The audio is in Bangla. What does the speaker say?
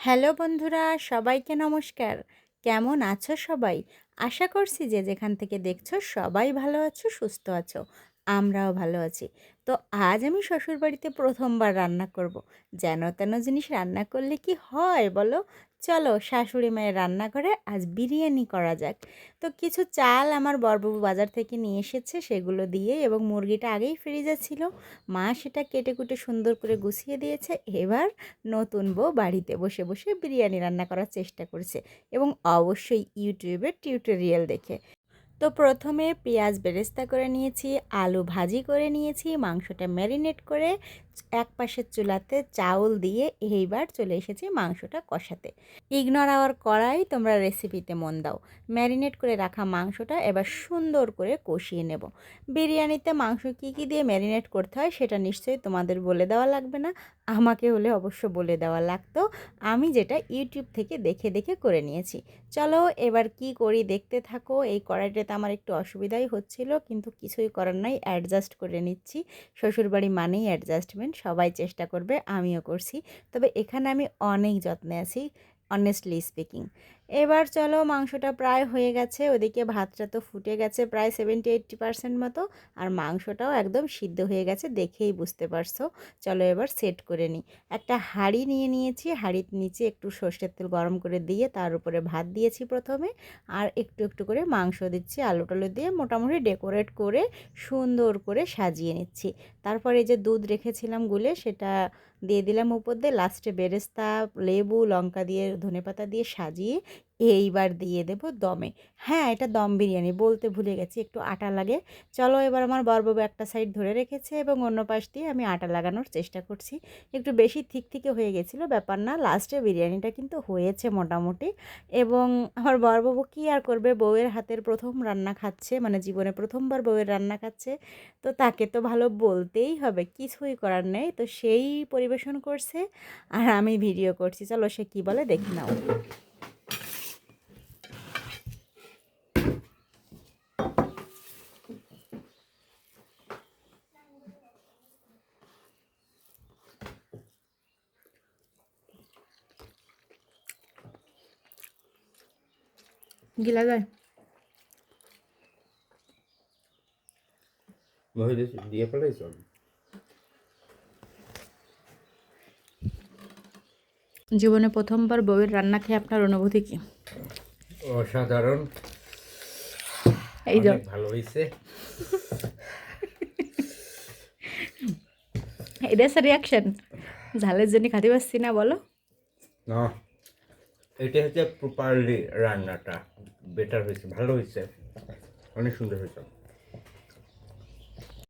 হ্যালো বন্ধুরা, সবাইকে নমস্কার। কেমন আছো সবাই? আশা করছি যে যেখান থেকে দেখছ সবাই ভালো আছো, সুস্থ আছো, আমরাও ভালো আছি। তো আজ আমি শ্বশুরবাড়িতে প্রথমবার রান্না করব। যেন তেন জিনিস রান্না করলে কি হয় বলো? চলো শাশুড়ি মায়ের রান্নাঘরে আজ বিরিয়ানি করা যাক। তো কিছু চাল আমার বরবাবু বাজার থেকে নিয়ে এসেছে, সেগুলো দিয়ে এবং মুরগিটা আগেই ফ্রিজে ছিল। মা সেটা কেটে কুটে সুন্দর করে গুছিয়ে দিয়েছে। এবার নতুন বউ বাড়িতে বসে বসে বিরিয়ানি রান্না করার চেষ্টা করছে এবং অবশ্যই ইউটিউবের টিউটোরিয়াল দেখে। তো প্রথমে পেঁয়াজ বেরেস্তা করে নিয়েছি, আলু ভাজি করে নিয়েছি, মাংসটা ম্যারিনেট করে এক পাশের চুলাতে চাউল দিয়ে এইবার চলে এসেছি মাংসটা কষাতে। ইগনোর আওয়ার কড়াই তোমরা রেসিপিতে মন দাও। ম্যারিনেট করে রাখা মাংসটা এবার সুন্দর করে কষিয়ে নেব। বিরিয়ানিতে মাংস কী কী দিয়ে ম্যারিনেট করতে হয় সেটা নিশ্চয়ই তোমাদের বলে দেওয়া লাগবে না, আমাকে হলে অবশ্য বলে দেওয়া লাগতো। আমি যেটা ইউটিউব থেকে দেখে দেখে করে নিয়েছি। চলো এবার কি করি দেখতে থাকো, এই কড়াইটাতে আমার একটু অসুবিধাই হচ্ছিল, কিন্তু কিছুই করার নাই অ্যাডজাস্ট করে নিচ্ছি। শ্বশুরবাড়ি মানেই অ্যাডজাস্টমেন্ট সবাই চেষ্টা করবে, আমিও করছি। তবে এখানে আমি অনেক যত্নে আছি অনেস্টলি স্পিকিং এবার চলো মাংসটা প্রায় হয়ে গেছে, ওদিকে ভাতটা তো ফুটে গেছে প্রায় সেভেন্টি এইট্টি পার্সেন্ট মতো, আর মাংসটাও একদম সিদ্ধ হয়ে গেছে, দেখেই বুঝতে পারছ। চলো এবার সেট করে নিই। একটা হাঁড়ি নিয়ে নিয়েছি, হাঁড়ির নিচে একটু সর্ষের তেল গরম করে দিয়ে তার উপরে ভাত দিয়েছি প্রথমে, আর একটু একটু করে মাংস দিচ্ছি আলু টালু দিয়ে মোটামুটি ডেকোরেট করে সুন্দর করে সাজিয়ে নিচ্ছি। তারপরে যে দুধ রেখেছিলাম গুলে, সেটা দিয়ে দিলাম উপর দিয়ে লাস্টে বেরেস্তা, লেবু, লঙ্কা দিয়ে ধনেপাতা দিয়ে সাজিয়ে এইবার দিয়ে দেব দমে। হ্যাঁ এটা দম বিরিয়ানি, বলতে ভুলে গেছি, একটু আটা লাগে। চলো এবার আমার বরবাবু একটা সাইড ধরে রেখেছে এবং অন্য পাশ দিয়ে আমি আটা লাগানোর চেষ্টা করছি। একটু বেশি থিক থেকে হয়ে গেছিল, ব্যাপার না, লাস্টে বিরিয়ানিটা কিন্তু হয়েছে মোটামুটি। এবং আমার বরবাবু কী আর করবে, বউয়ের হাতের প্রথম রান্না খাচ্ছে মানে জীবনে প্রথমবার বউয়ের রান্না খাচ্ছে, তো তাকে তো ভালো বলতেই হবে, কিছুই করার নেই, তো সেই পরিবেশন করছে আর আমি ভিডিও করছি। চলো সে কী বলে, দেখে নাও। গিলা যায়। মহিলা দিয়ে ফেলাইছ জীবনে প্রথমবার বউয়ের রান্না খেয়ে আপনার অনুভূতি কি? অসাধারণ। এই ভালো হয়েছে এটা রিয়াকশন ঝালের জন্য খাতে পারছি না বলো। না এটা হচ্ছে প্রপারলি রান্নাটা। বেটার হয়েছে ভালো হয়েছে অনেক সুন্দর হয়েছে।